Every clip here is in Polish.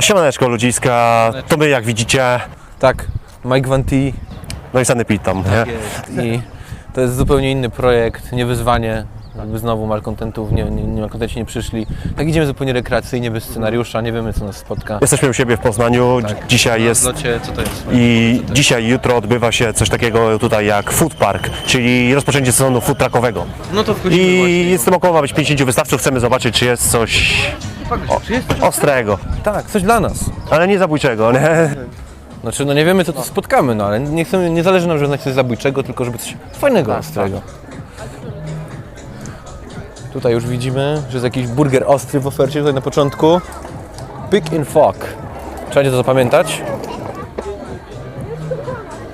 Siemaneczko ludziska, to my jak widzicie, Tak, Mike Van T no i Sany Pit tam, nie? i to jest zupełnie inny projekt, nie wyzwanie. Jakby znowu malkontentów nie, nie, nie malkontenci nie przyszli. Tak idziemy zupełnie rekreacyjnie, bez scenariusza, nie wiemy co nas spotka. Jesteśmy u siebie w Poznaniu, Dzi- dzisiaj Na jest zlocie, co to jest? i dzisiaj, jutro odbywa się coś takiego tutaj jak Food Park, czyli rozpoczęcie sezonu food truckowego. No to wchodzimy I jestem około ma być 50 wystawców, chcemy zobaczyć czy jest coś ostrego, Tak, coś dla nas. ale nie zabójczego, nie? Znaczy, no nie wiemy co tu spotkamy, no ale nie, chcemy, nie zależy nam, żeby znać coś zabójczego, tylko żeby coś fajnego, ostrego. Tutaj już widzimy, że jest jakiś burger ostry w ofercie tutaj na początku. Pick in Fog. Trzeba będzie to zapamiętać.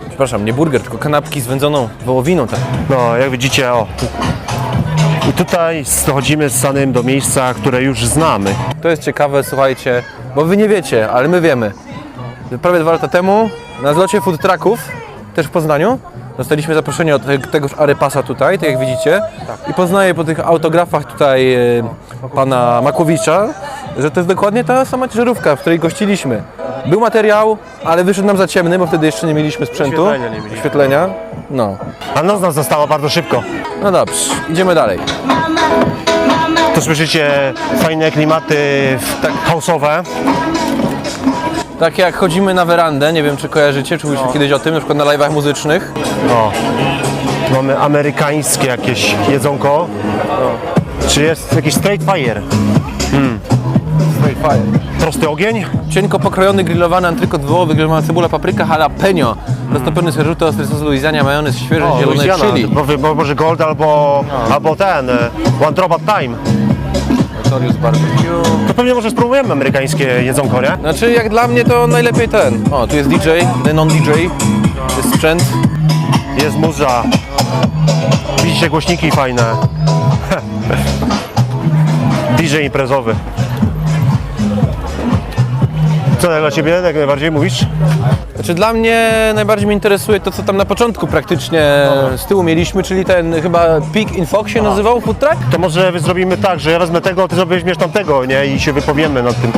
Przepraszam, nie burger, tylko kanapki z wędzoną wołowiną. Tak. No, jak widzicie, o. I tutaj dochodzimy z Sanym do miejsca, które już znamy. To jest ciekawe, słuchajcie, bo wy nie wiecie, ale my wiemy. Prawie dwa lata temu na zlocie food trucków, też w Poznaniu, dostaliśmy zaproszenie od te- tegoż Arypasa tutaj, tak jak widzicie. I poznaję po tych autografach tutaj e, pana Makowicza, że to jest dokładnie ta sama ciężarówka, w której gościliśmy. Był materiał, ale wyszedł nam za ciemny, bo wtedy jeszcze nie mieliśmy sprzętu. Oświetlenia nie mieliśmy. Oświetlenia. No. A noc nas została bardzo szybko. No dobrze, idziemy dalej. Tu słyszycie fajne klimaty tak house'owe. Tak jak chodzimy na werandę, nie wiem czy kojarzycie, czy mówiliśmy kiedyś o tym, na przykład na live'ach muzycznych. No. Mamy amerykańskie jakieś jedzonko. Czy jest jakiś straight fire? Prosty ogień? Cienko pokrojony, grillowany antrykot wołowy, grillowana cebula, papryka, jalapeno, roztopiony ser żółty, ostry sos Louisiana, majonez, świeże, zielone Louisiana. chili. Bo, bo, może gold albo, albo ten, e, one drop at time. Notorious barbecue. To pewnie może spróbujemy amerykańskie jedzonko, nie? Znaczy jak dla mnie to najlepiej ten. O, tu jest DJ, ten non-DJ, jest sprzęt. Jest muza. Widzicie głośniki fajne. DJ imprezowy. Co dla Ciebie jak najbardziej mówisz? Znaczy dla mnie najbardziej mnie interesuje to, co tam na początku praktycznie z tyłu mieliśmy, czyli ten chyba Peak in Fox się nazywał, food truck? To może zrobimy tak, że ja wezmę tego, Ty sobie weźmiesz tamtego, nie? I się wypowiemy nad tym.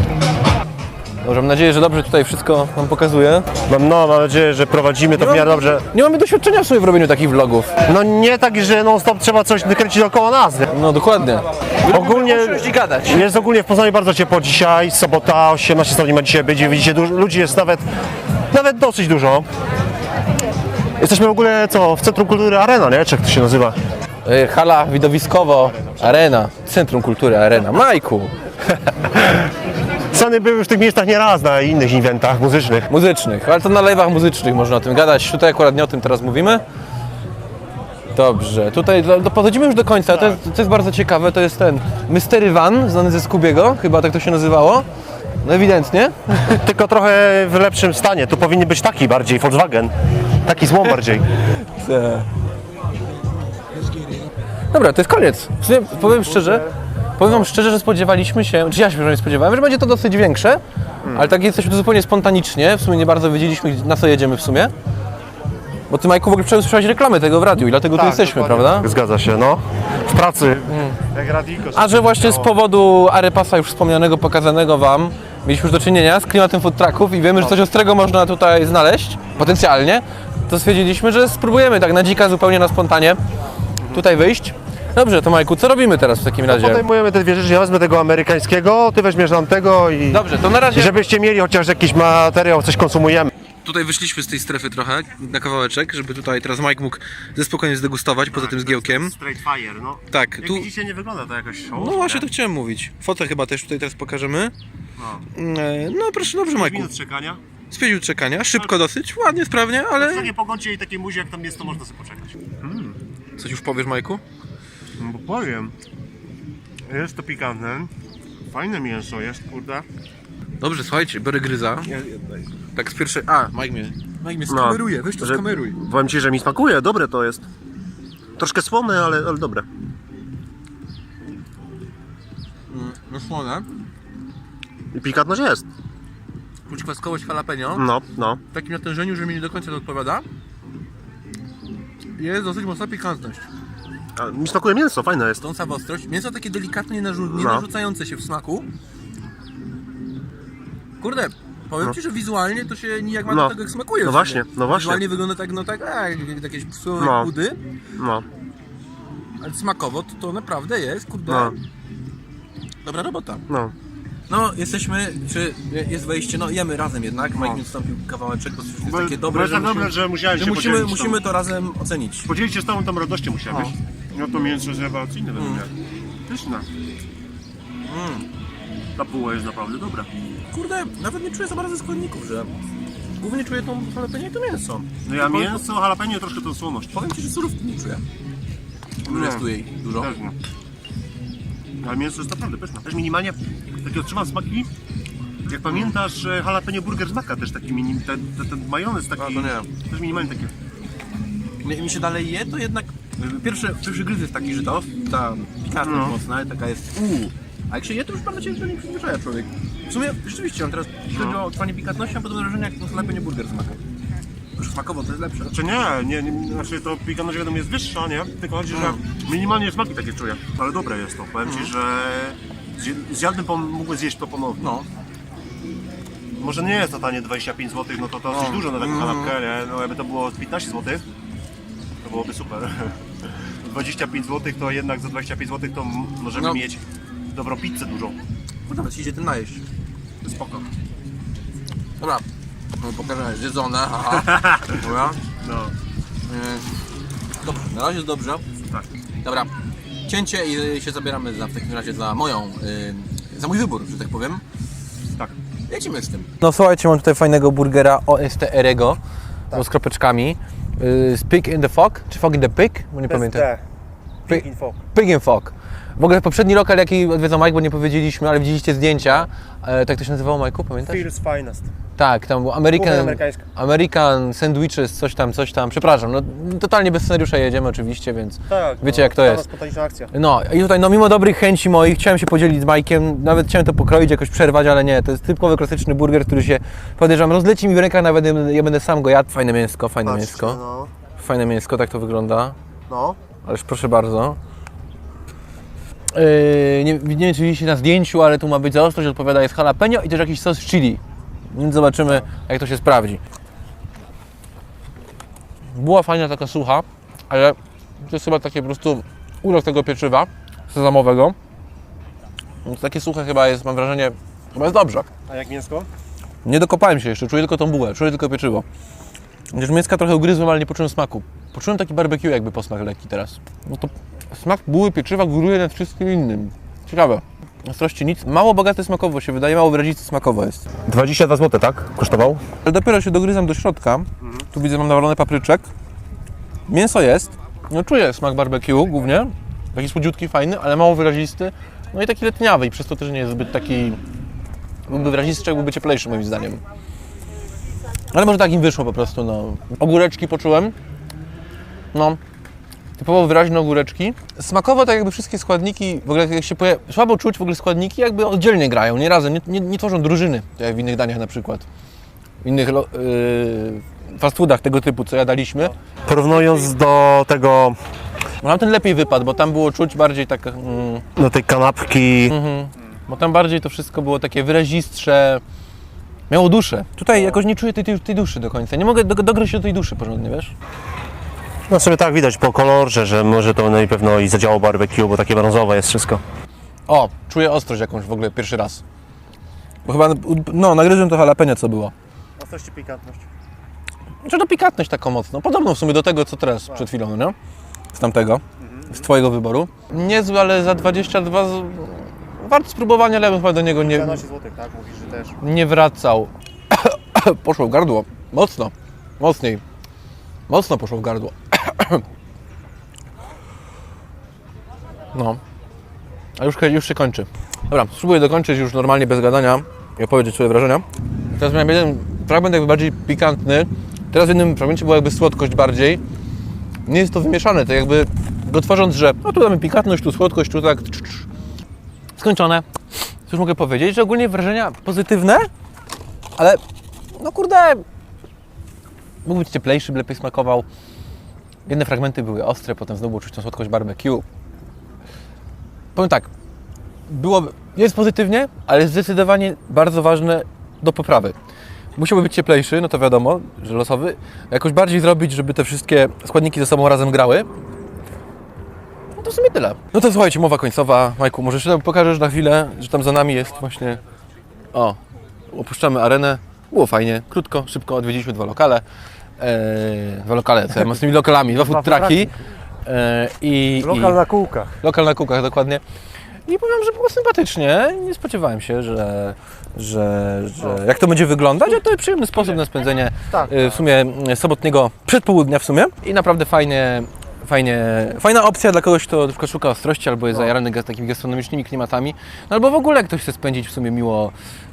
Mam nadzieję, że dobrze tutaj wszystko Wam pokazuję. Mam, no, mam nadzieję, że prowadzimy to w miarę dobrze. Nie mamy doświadczenia w sumie w robieniu takich vlogów. No nie tak, że non stop trzeba coś kręcić dookoła nas. nie? No dokładnie. Ogólnie gadać. jest ogólnie w Poznaniu bardzo ciepło dzisiaj, sobota, 18 stopni ma dzisiaj być, widzicie, dużo, ludzi jest nawet, nawet dosyć dużo. Jesteśmy w ogóle, co, w Centrum Kultury Arena, nie? Czy jak to się nazywa? E, Hala widowiskowo, arena, Centrum Kultury Arena. Majku, Sany były już w tych miejscach nieraz na innych eventach muzycznych. muzycznych, ale to na live'ach muzycznych można o tym gadać. Tutaj akurat nie o tym teraz mówimy. Dobrze, tutaj do, do, podchodzimy już do końca, to jest, to jest bardzo ciekawe, to jest ten Mystery Van, znany ze Skubiego, chyba tak to się nazywało. No ewidentnie. Tylko trochę w lepszym stanie. Tu powinien być taki bardziej, Volkswagen. Taki złom bardziej. Dobra, to jest koniec. Powiem szczerze, powiem wam szczerze, że spodziewaliśmy się, czy ja się przynajmniej spodziewałem, że będzie to dosyć większe, ale tak jesteśmy tu zupełnie spontanicznie, w sumie nie bardzo wiedzieliśmy na co jedziemy w sumie. Bo ty Majku w ogóle wczoraj słyszałeś reklamę tego w radiu i dlatego tu jesteśmy, prawda? Zgadza się, no. W pracy. Jak radiko. A że właśnie z powodu Arypasa już wspomnianego, pokazanego wam, mieliśmy już do czynienia z klimatem food trucków i wiemy, że coś ostrego można tutaj znaleźć, potencjalnie, to stwierdziliśmy, że spróbujemy tak na dzika, zupełnie na spontanie tutaj wyjść. Dobrze, to Majku, co robimy teraz w takim razie? Podejmujemy te dwie rzeczy. Ja wezmę tego amerykańskiego, ty weźmiesz nam tego i... Dobrze, to na razie... I żebyście mieli chociaż jakiś materiał, coś konsumujemy. Tutaj wyszliśmy z tej strefy trochę, na kawałeczek, żeby tutaj teraz Mike mógł ze spokojem zdegustować poza tym zgiełkiem. Straight fire, no. Tak, Jak tu... widzicie, nie wygląda to jakoś show. No właśnie to chciałem mówić. Fotę chyba też tutaj teraz pokażemy. No. E, No proszę, dobrze Majku. minut czekania. Z pięć minut czekania, szybko dosyć, ładnie, sprawnie, ale... W nie pogodzie i takiej muzie jak tam jest, to można sobie poczekać. Coś już powiesz Majku? No bo powiem. Jest to pikantne. Fajne mięso jest, kurde. Dobrze, słuchajcie, biorę gryza. Tak z pierwszej... A, Mike mnie... Mike mnie No, skameruje, weź to że- skameruj. Powiem ci, że mi smakuje, dobre to jest. Troszkę słone, ale, ale dobre. No słone. I pikantność jest. Czuć kwaskowość jalapeno. No, no. W takim natężeniu, że mi nie do końca to odpowiada. Jest dosyć mocna pikantność. A, mi smakuje mięso, fajne jest. Stąd sama ostrość. Mięso takie delikatnie nie, narzu- nie No. narzucające się w smaku. Kurde, powiem No. Ci, że wizualnie to się nijak ma No. do tego jak smakuje. No w sumie. właśnie, no właśnie. Wizualnie wygląda tak, no tak, a, jak, jak jakieś psułe No. budy, No, ale smakowo to, to naprawdę jest, kurde. No. Dobra robota. no. No, jesteśmy, czy jest wejście, no jemy razem jednak, Mike mi wstąpił kawałeczek, bo to jest takie dobre, jest tak dobre, że musiałem że się musimy, podzielić musimy to razem ocenić. Podzielić się z tobą tą radością musiałem, No. wiesz? No to mięso rewelacyjne według mnie. Pyszne. Mm. Ta buła jest naprawdę dobra. Kurde, nawet nie czuję za bardzo składników, że głównie czuję tą jalapeno i to mięso. No ja mięso, jalapeno troszkę tą słoność. Powiem Ci, że surówki nie czuję. Nie. Jest tu jej dużo. Też nie. Ale mięso jest naprawdę pyszne. Też minimalnie takie otrzymam smaki. Jak pamiętasz, e, jalapeno burger z maka też taki mini, ten, ten, ten majonez taki. A, to nie. Też minimalnie takie. Mi, mi się dalej je, to jednak pierwszy, pierwszy gryz jest taki, że to ta pikantność No. mocna, taka jest uuu. A jak się je, to już ciężko do niej przyzwyczaja człowiek. W sumie rzeczywiście, on teraz, jeśli chodzi No. o trwanie pikantności, mam podobne wrażenie jak to jalapeno burger z makiem. Już smakowo to jest lepsze. Czy nie, nie, nie, znaczy to pikantność wiadomo jest wyższa, nie? Tylko chodzi, że minimalnie smaki takie czuję. Ale dobre jest to. Powiem Ci, że zje- zjadłbym, pon- mógłbym zjeść to ponownie. No. Może nie jest to tanie 25 zł, no to to dosyć No. dużo na taką Mm. kanapkę, nie? No jakby to było 15 zł, to byłoby super. 25 zł to jednak za 25 zł to możemy No. mieć dobrą pizzę dużą. Kurde, nawet się idzie tym najeść. Spoko. Dobra. No, pokażę, zjedzone, haha. Dobra. No, Yy, Dobrze, na razie jest dobrze. tak. Dobra. Cięcie i się zabieramy za, w takim razie za moją, yy, za mój wybór, że tak powiem. Tak. Lecimy z tym. No słuchajcie, mam tutaj fajnego burgera OSTR-ego z kropeczkami. Z Pig in the Fog, czy Fog in the Pig? Bo nie pamiętam. Pig, Pig in Fog. W ogóle poprzedni lokal, jaki odwiedzał Mike, bo nie powiedzieliśmy, ale widzieliście zdjęcia. E, tak to się nazywało, Majku, pamiętasz? Feels finest. Tak, tam był American, amerykańska. American Sandwiches, coś tam, coś tam. Przepraszam, no totalnie bez scenariusza jedziemy oczywiście, więc Tak. wiecie no, jak to jest. spontaniczna akcja. No i tutaj, no mimo dobrych chęci moich, chciałem się podzielić z Majkiem, nawet chciałem to pokroić, jakoś przerwać, ale nie, to jest typowy klasyczny burger, który się, podejrzewam, rozleci mi w rękach, nawet ja będę sam go jadł. Fajne mięsko, fajne Patrzcie, mięsko, No, fajne mięsko, tak to wygląda, no. ależ proszę bardzo. Yy, nie, nie wiem, czy widzieliście na zdjęciu, ale tu ma być za ostrość, odpowiada jest jalapeno i też jakiś sos chili, więc zobaczymy, jak to się sprawdzi. Była fajna, taka sucha, ale to jest chyba taki po prostu urok tego pieczywa sezamowego. Więc takie suche chyba jest, mam wrażenie, chyba jest dobrze. A jak mięsko? Nie dokopałem się jeszcze, czuję tylko tą bułę, czuję tylko pieczywo. Chociaż mięska trochę ugryzłem, ale nie poczułem smaku. Poczułem taki barbecue jakby posmak lekki teraz. No to smak buły pieczywa góruje nad wszystkim innym. Ciekawe. Ostrości nic. Mało bogate smakowo się wydaje, mało wyrazisty smakowo jest. 22 zł, tak? Kosztował? Ale dopiero się dogryzam do środka. Tu widzę, mam nawalony papryczek. Mięso jest. No czuję smak barbecue głównie. Taki słodziutki, fajny, ale mało wyrazisty. No i taki letniawy i przez to też nie jest zbyt taki... Byłby wyrazisty, czy byłby cieplejszy moim zdaniem. Ale może tak im wyszło po prostu, no. Ogóreczki poczułem. No. Typowo wyraźne ogóreczki. Smakowo tak jakby wszystkie składniki, w ogóle jak się poja... słabo czuć w ogóle składniki jakby oddzielnie grają, nie razem, nie, nie, nie tworzą drużyny, tak jak w innych daniach na przykład. W innych lo- yy, fast foodach tego typu, co jadaliśmy. Porównując do tego, No Nam ten lepiej wypadł, bo tam było czuć bardziej tak, mm, do tej kanapki, bo tam bardziej to wszystko było takie wyrazistsze, miało duszę. Tutaj jakoś nie czuję tej, tej, tej duszy do końca, nie mogę do, dogryźć do tej duszy porządnie, wiesz? No sobie tak widać po kolorze, że może to na pewno i zadziałało barbecue, bo takie brązowe jest wszystko. O, czuję ostrość jakąś w ogóle pierwszy raz. Bo chyba, no, nagryzłem to jalapeno, co było. Ostrość i pikantność. Czy to pikantność taką mocno, podobną w sumie do tego, co teraz przed chwilą, no nie? Z tamtego, z Twojego wyboru. Niezły, ale za 22 z... wart spróbowania, ale bym chyba do niego nie, 12 zł, tak? Mówisz, że też. nie wracał. poszło w gardło, mocno, mocniej. Mocno poszło w gardło. no. A już, już się kończy. Dobra, spróbuję dokończyć już normalnie bez gadania i opowiedzieć swoje wrażenia. Teraz miałem jeden fragment jakby bardziej pikantny. Teraz w jednym fragmencie była jakby słodkość bardziej. Nie jest to wymieszane, tak jakby go tworząc, że no tu mamy pikantność, tu słodkość, tu tak. Cz, cz. Skończone. Cóż mogę powiedzieć, że ogólnie wrażenia pozytywne, ale no kurde, mógł być cieplejszy, by lepiej smakował. Jedne fragmenty były ostre, potem znowu czuć tą słodkość barbecue. Powiem tak, było, jest pozytywnie, ale zdecydowanie bardzo ważne do poprawy. Musiałby być cieplejszy, no to wiadomo, że losowy. Jakoś bardziej zrobić, żeby te wszystkie składniki ze sobą razem grały. No to w sumie tyle. No to słuchajcie, mowa końcowa. Majku, może jeszcze pokażesz na chwilę, że tam za nami jest właśnie... O, opuszczamy arenę. Było fajnie, krótko, szybko, odwiedziliśmy dwa lokale. Eee, dwa lokale, co ja mam z tymi lokalami, dwa food trucki. Eee, i, i, na kółkach. Lokal na kółkach, dokładnie. I powiem, że było sympatycznie. Nie spodziewałem się, że, że, że jak to będzie wyglądać, a to jest przyjemny sposób na spędzenie Tak, y, w sumie sobotniego przedpołudnia w sumie. I naprawdę fajnie, fajnie, fajna opcja dla kogoś, kto na szuka ostrości albo jest zajarany ga- takimi gastronomicznymi klimatami, no albo w ogóle ktoś chce spędzić w sumie miło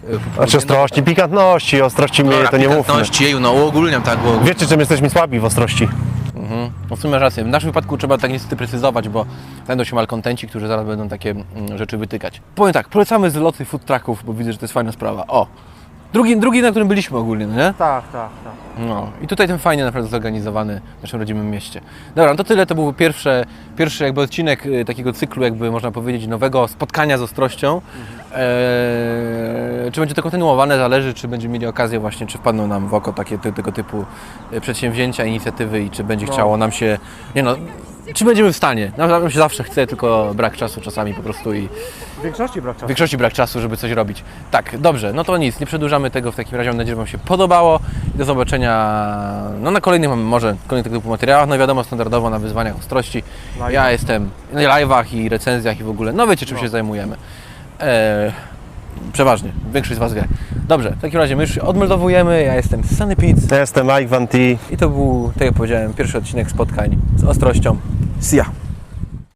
y, Znaczy ostrości, pikantności, ostrości mnie to nie mówmy. pikantności, jeju, no uogólniam tak, bo Wiecie, czym jesteśmy słabi w ostrości? Mhm. No w sumie rację. W naszym wypadku trzeba tak niestety precyzować, bo znajdą się malkontenci, którzy zaraz będą takie mm, rzeczy wytykać. Powiem tak, polecamy zloty food trucków, bo widzę, że to jest fajna sprawa. O! Drugi, drugi na którym byliśmy ogólnie, no nie? Tak, tak, tak. No. I tutaj ten fajnie naprawdę zorganizowany w naszym rodzimym mieście. Dobra, no to tyle. To był pierwszy, pierwszy jakby odcinek y, takiego cyklu, jakby można powiedzieć, nowego spotkania z ostrością. Eee, czy będzie to kontynuowane, zależy, czy będziemy mieli okazję właśnie, czy wpadną nam w oko takie ty, tego typu y, przedsięwzięcia, inicjatywy i czy będzie chciało nam się, nie no, czy będziemy w stanie. Nam nam się zawsze chce, tylko brak czasu czasami po prostu i W większości brak w czasu. większości brak czasu, żeby coś robić. Tak, dobrze, no to nic, nie przedłużamy tego, w takim razie mam nadzieję, że Wam się podobało. Do zobaczenia no, na kolejnych, może kolejnych tego typu materiałach, no wiadomo, standardowo na wyzwaniach ostrości. Live. Ja jestem na live'ach i recenzjach i w ogóle, no wiecie czym się zajmujemy. Eee, przeważnie, większość z Was wie. Dobrze, w takim razie my już się odmeldowujemy, ja jestem Sunny Pizz Ja jestem Mike Van T. i to był, tak jak powiedziałem, pierwszy odcinek spotkań z ostrością. See ya!